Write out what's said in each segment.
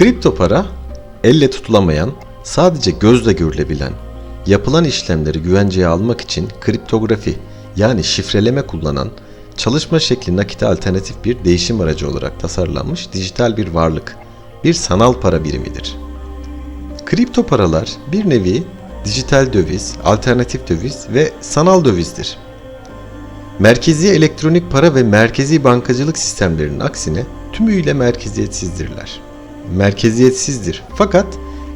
Kripto para, elle tutulamayan, sadece gözle görülebilen, yapılan işlemleri güvenceye almak için kriptografi yani şifreleme kullanan, çalışma şekli nakite alternatif bir değişim aracı olarak tasarlanmış dijital bir varlık, bir sanal para birimidir. Kripto paralar bir nevi dijital döviz, alternatif döviz ve sanal dövizdir. Merkezi elektronik para ve merkezi bankacılık sistemlerinin aksine tümüyle merkeziyetsizdirler. Merkeziyetsizdir fakat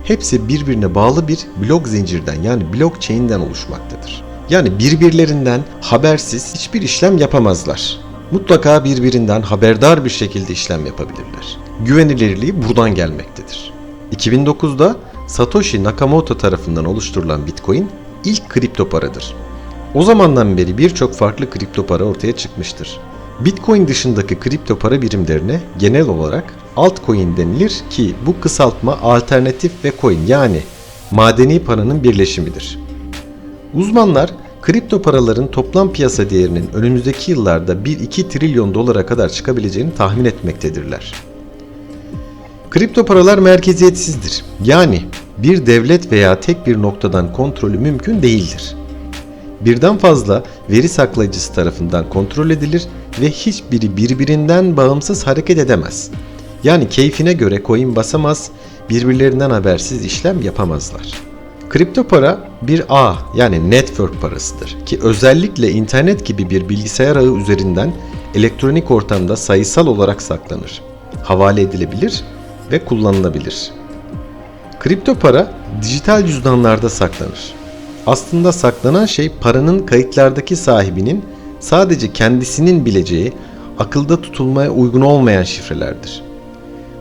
hepsi birbirine bağlı bir blok zincirden yani blockchain'den oluşmaktadır. Yani birbirlerinden habersiz hiçbir işlem yapamazlar. Mutlaka birbirinden haberdar bir şekilde işlem yapabilirler. Güvenilirliği buradan gelmektedir. 2009'da Satoshi Nakamoto tarafından oluşturulan Bitcoin ilk kripto paradır. O zamandan beri birçok farklı kripto para ortaya çıkmıştır. Bitcoin dışındaki kripto para birimlerine genel olarak altcoin denilir ki bu kısaltma alternatif ve coin yani madeni paranın birleşimidir. Uzmanlar kripto paraların toplam piyasa değerinin önümüzdeki yıllarda 1-2 trilyon dolara kadar çıkabileceğini tahmin etmektedirler. Kripto paralar merkeziyetsizdir. Yani bir devlet veya tek bir noktadan kontrolü mümkün değildir. Birden fazla veri saklayıcısı tarafından kontrol edilir ve hiçbiri birbirinden bağımsız hareket edemez. Yani keyfine göre coin basamaz, birbirlerinden habersiz işlem yapamazlar. Kripto para bir ağ yani network parasıdır ki özellikle internet gibi bir bilgisayar ağı üzerinden elektronik ortamda sayısal olarak saklanır. Havale edilebilir ve kullanılabilir. Kripto para dijital cüzdanlarda saklanır. Aslında saklanan şey paranın kayıtlardaki sahibinin sadece kendisinin bileceği, akılda tutulmaya uygun olmayan şifrelerdir.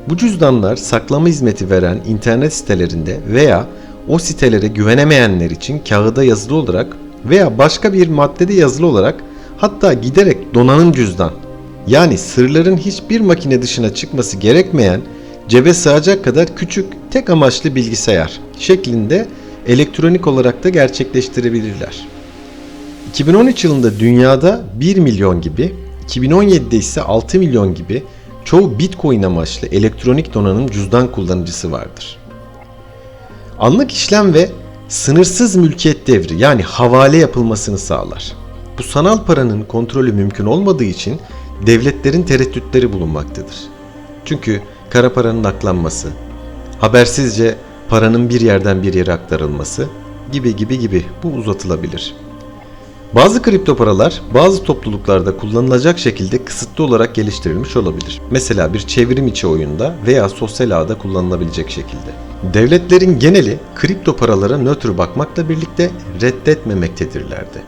Bu cüzdanlar saklama hizmeti veren internet sitelerinde veya o sitelere güvenemeyenler için kağıda yazılı olarak veya başka bir maddede yazılı olarak hatta giderek donanım cüzdan yani sırların hiçbir makine dışına çıkması gerekmeyen cebe sığacak kadar küçük tek amaçlı bilgisayar şeklinde elektronik olarak da gerçekleştirebilirler. 2013 yılında dünyada 1 milyon gibi, 2017'de ise 6 milyon gibi çoğu Bitcoin amaçlı elektronik donanım cüzdan kullanıcısı vardır. Anlık işlem ve sınırsız mülkiyet devri yani havale yapılmasını sağlar. Bu sanal paranın kontrolü mümkün olmadığı için devletlerin tereddütleri bulunmaktadır. Çünkü kara paranın aklanması, habersizce paranın bir yerden bir yere aktarılması gibi gibi gibi bu uzatılabilir. Bazı kripto paralar bazı topluluklarda kullanılacak şekilde kısıtlı olarak geliştirilmiş olabilir. Mesela bir çevrim içi oyunda veya sosyal ağda kullanılabilecek şekilde. Devletlerin geneli kripto paralara nötr bakmakla birlikte reddetmemektedirlerdi.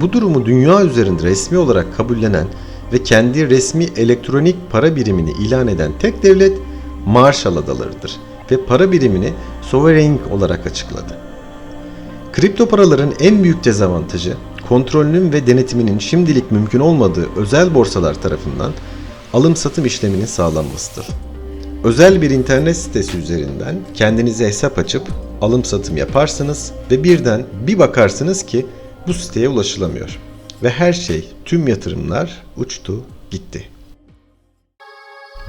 Bu durumu dünya üzerinde resmi olarak kabullenen ve kendi resmi elektronik para birimini ilan eden tek devlet Marshall Adaları'dır ve para birimini sovereign olarak açıkladı. Kripto paraların en büyük dezavantajı kontrolünün ve denetiminin şimdilik mümkün olmadığı özel borsalar tarafından alım satım işleminin sağlanmasıdır. Özel bir internet sitesi üzerinden kendinize hesap açıp alım satım yaparsınız ve birden bir bakarsınız ki bu siteye ulaşılamıyor. Ve her şey, tüm yatırımlar uçtu, gitti.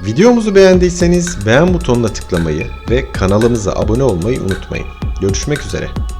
Videomuzu beğendiyseniz beğen butonuna tıklamayı ve kanalımıza abone olmayı unutmayın. Görüşmek üzere.